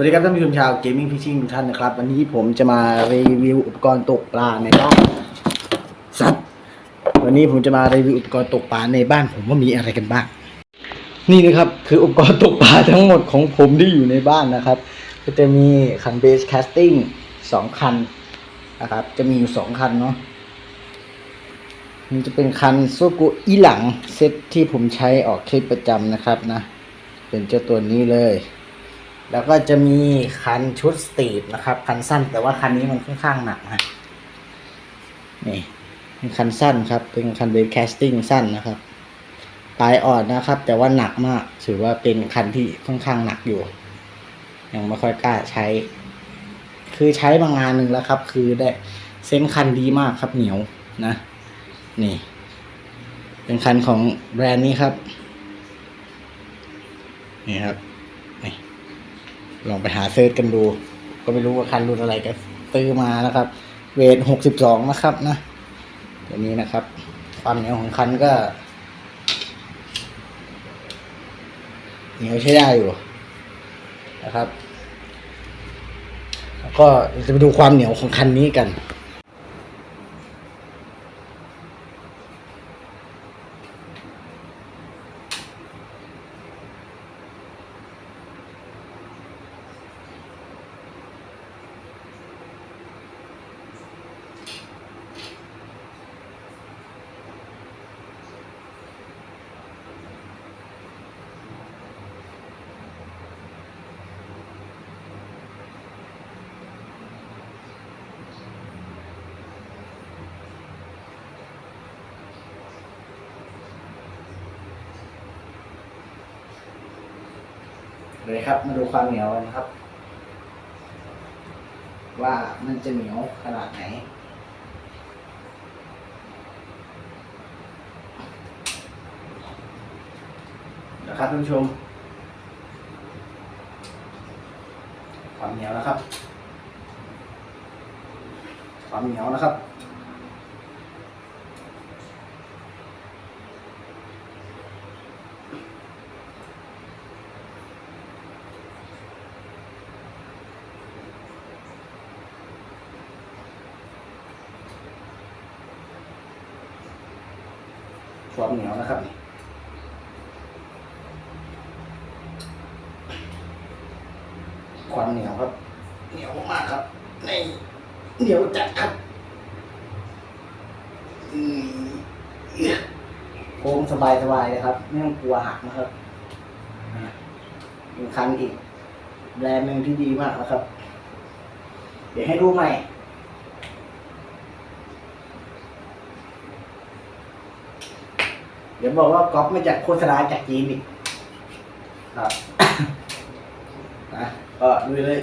วัสดีครับท่านผู้ชมชาวเกมมิ่งฟิชชิ่งทุกท่านนะครับ วันนี้ผมจะมารีวิวอุปกรณ์ตกปลาในบ้านสัตว์วันนี้ผมจะมารีวิวอุปกรณ์ตกปลาในบ้าน ผมว่ามีอะไรกันบ้าง นี่นะครับคืออุปกรณ์ตกปลาทั้งหมดของผมที่อยู่ในบ้านนะครับ ก็จะมีคันเบสแคสติ้งสองคันนะครับ จะมีอยู่สองคันเนาะมันจะเป็นคันโซกุอีหลังเซตที่ผมใช้ออกคลิปประจำนะครับนะ เป็นเจ้าตัวนี้เลย แล้วก็จะมีคันชุดสตรีทนะครับ คันสั้นแต่ว่าคันนี้มันค่อนข้างหนักนะนี่เป็นคันสั้นครับ เป็นคันเบสแคสติ้งสั้นนะครับปลายอ่อนนะครับ แต่ว่าหนักมากถือว่าเป็นคันที่ค่อนข้างหนักอยู่ยังไม่ค่อยกล้าใช้ คือใช้มางานหนึ่งแล้วครับ คือได้เส้นคันดีมากครับเหนียวนะ นี่ เป็นคันของแบรนด์นี้ครับ นี่ครับ ลองไปหาเซิร์ชกันดู ก็ไม่รู้ว่าคันรุ่นอะไรก็ซื้อมานะครับ เวทหกสิบสองนะครับนะตัวนี้นะครับ ความเหนียวของคันก็เหนียวใช้ได้อยู่นะครับ แล้วก็จะไปดูความเหนียวของคันนี้กัน เลยครับ มาดูความเหนียวกันครับ ว่ามันจะเหนียวขนาดไหน นะครับท่านผู้ชม ความเหนียวนะครับ ความเหนียวนะครับ ความเหนียวนะครับนี่ความเหนียวครับ เหนียวมากครับในเหนียวจัดครับโค้งสบายสบายๆเลยครับ ไม่ต้องกลัวหักนะครับอ่าเป็นคันอีกแบรนด์หนึ่งที่ดีมากนะครับ เดี๋ยวให้ดูใหม่ เดี๋ยวบอกว่าก๊อปมาจากโฆษณาจากจีนอีกครับนะก็ดูเลย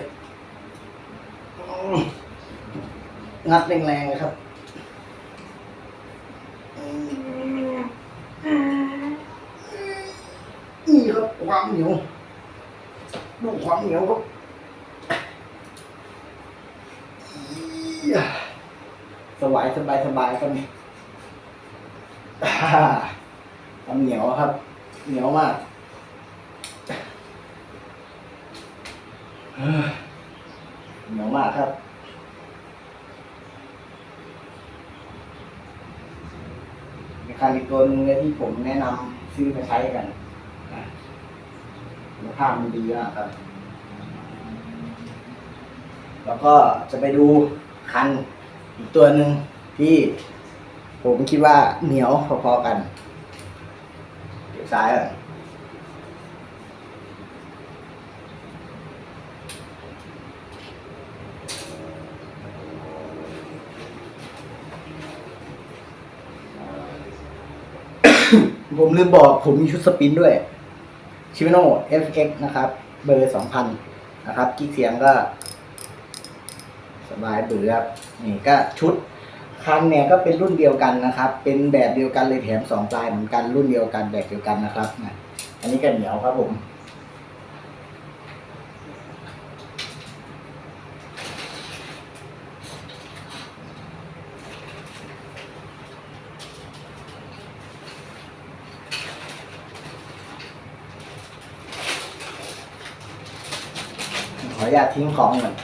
อืมงัดแรงๆเลยครับอืมนี่ครับความเหนียวดูความเหนียวครับอี๋สบายสบายสบายครั บนี่อ่าความเหนียวครับ เหนียวมากเหนียวมากครับ ในการอีกตัวหนึงที่ผมแนะนำซื้อมาใช้กันคุณภาพมันดีมากครับ แล้วก็จะไปดูคันอีกตัวหนึ่งที่ผมคิดว่าเหนียวพอๆกัน ซ้ายก่อนผมลืมบอกผมมีชุดสปินด้วยชิมิโน่ FX นะครับ เบอร์สองพันนะครับกิ๊กเสียงก็ สบายเบือครับนี่ก็ชุด คันเนี่ยก็เป็นรุ่นเดียวกันนะครับ เป็นแบบเดียวกันเลยแถมสองปลายเหมือนกันรุ่นเดียวกันแบบเดียวกันนะครับนะอันนี้ก็เหนียวครับผมขออนุญาตทิ้งของก่อน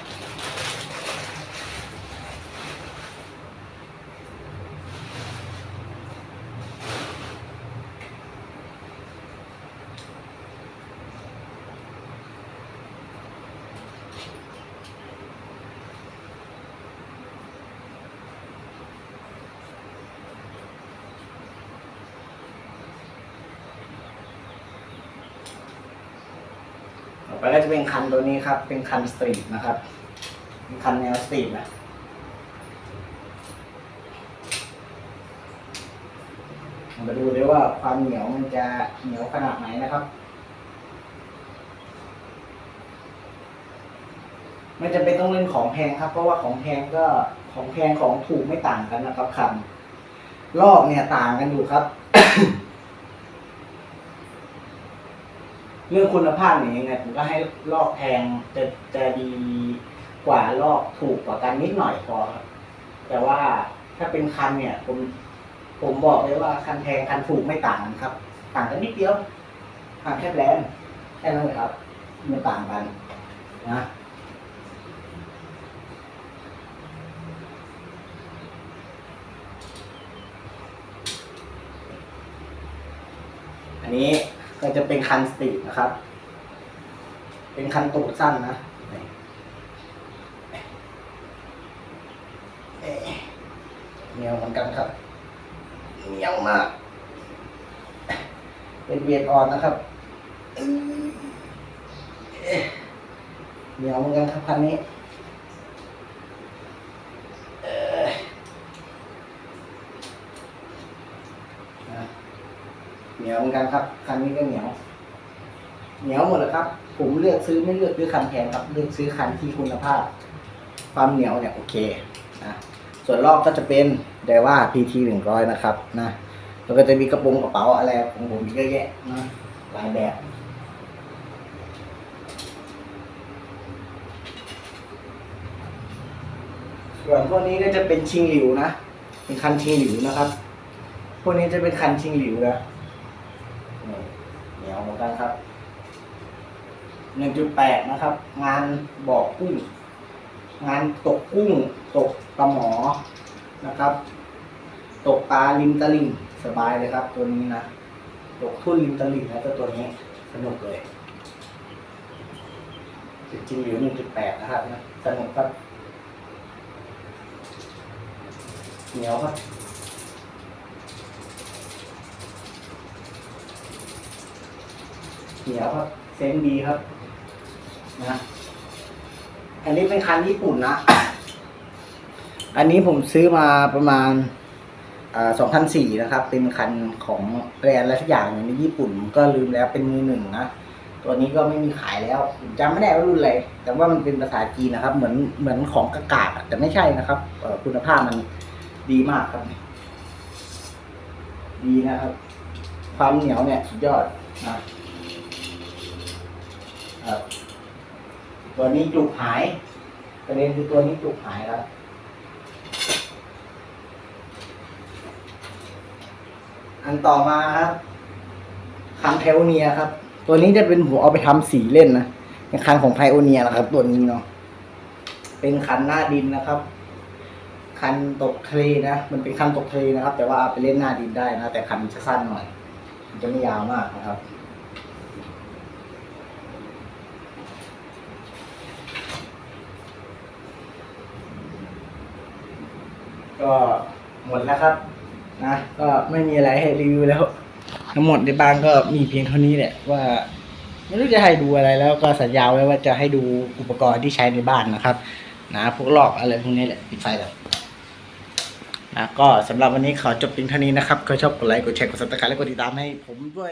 ไปก็จะเป็นคันตัวนี้ครับ เป็นคันสตรีทนะครับเป็นคันแนวสตรีทนะมาดูด้วยว่าความเหนียวมันจะเหนียวขนาดไหนนะครับ ไม่จำเป็นต้องเล่นของแพงครับ เพราะว่าของแพงก็ของแพงของถูกไม่ต่างกันนะครับคันรอบเนี่ยต่างกันอยู่ครับ เรื่องคุณภาพเนี่ยยังไงผมก็ให้ลอกแพงจะจะดีกว่าลอกถูกกว่ากันนิดหน่อยพอครับแต่ว่าถ้าเป็นคันเนี่ย ผมผมบอกเลยว่าคันแพงคันถูกไม่ต่างกันครับ ต่างกันนิดเดียวต่างแค่แบรนด์แค่นั้นเลยครับไม่ต่างกันนะอันนี้ ก็จะเป็นคันสตรีทนะครับ เป็นคันตูดสั้นนะนี่เอ๊ะเหนียวเหมือนกันครับเหนียวมาก เป็นเวียดออนนะครับอื้อเอ๊ะเหนียวเหมือนกันครับคันนี้เอ่อนะ เห นียวเหมือนกันครับ คันนี้ก็เหนียว เหนียวหมดเลยครับ ผมเลือกซื้อไม่เลือกซื้อคันแพงครับ เลือกซื้อคันที่คุณภาพ ความเหนียวเนี่ยโอเคนะส่วนรอบก็จะเป็นไดว่า PT หนึ่งร้อยนะครับนะแล้วก็จะมีกระโปรงกระเป๋าอะไรของผมเยอะแยะนะหลายแบบส่วนพวกนี้ก็จะเป็นชิงหลิวนะ เป็นคันชิงหลิวนะครับ พวกนี้จะเป็นคันชิงหลิวนะ นี่เหนียวเหมือนกันครับหนึ่งจุดแปดนะครับ งานบอกกุ้ง งานตกกุ้ง ตกปลาหมอนะครับ ตกปลาริมตลิ่งสบายเลยครับ ตัวนี้นะตกทุ่นริมตลิ่งนะตัวตัวนี้สนุกเลยจริงๆอยู่หนึ่งจุดแปดนะครับนะสนุกครับเหนียวครับ เหนียวครับ เซนดีครับ นะ อันนี้เป็นคันญี่ปุ่นนะ อันนี้ผมซื้อมาประมาณสองพันสี่นะครับ เป็นคันของแบรนด์อะไรสักอย่างหนึ่งในญี่ปุ่นก็ลืมแล้วเป็นมือหนึ่งนะ ตัวนี้ก็ไม่มีขายแล้วผมจำไม่ได้ว่ารุ่นอะไร แต่ว่ามันเป็นภาษาจีนนะครับ เหมือนเหมือนของกากาอะแต่ไม่ใช่นะครับคุณภาพมันดีมากครับ ดีนะครับ ความเหนียวเนี่ยสุดยอดนะ ตัวนี้จุกหายประเด็นคือตัวนี้จุกหายครับอันต่อมาครับคันไพโอเนียครับ ตัวนี้จะเป็นผมเอาไปทำสีเล่นนะเป็นคันของไพโอเนียนะครับ ตัวนี้เนาะเป็นคันหน้าดินนะครับ คันตกทะเลนะมันเป็นคันตกทะเลนะครับ แต่ว่าเอาไปเล่นหน้าดินได้นะแต่คันมันจะสั้นหน่อย มันจะไม่ยาวมากนะครับ ก็หมดแล้วครับนะก็ไม่มีอะไรให้รีวิวแล้ว ทั้งหมดในบ้านก็มีเพียงเท่านี้แหละว่าไม่รู้จะให้ดูอะไรแล้วก็สัญญาไว้ว่าจะให้ดูอุปกรณ์ที่ใช้ในบ้านนะครับ นะพวกหลอกอะไรพวกนี้แหละปิดไฟแล้วนะก็สำหรับวันนี้ขอจบเพียงเท่านี้นะครับก็ชอบกดไลค์กดแชร์กดซับสไครต์และกดติดตามให้ผมด้วย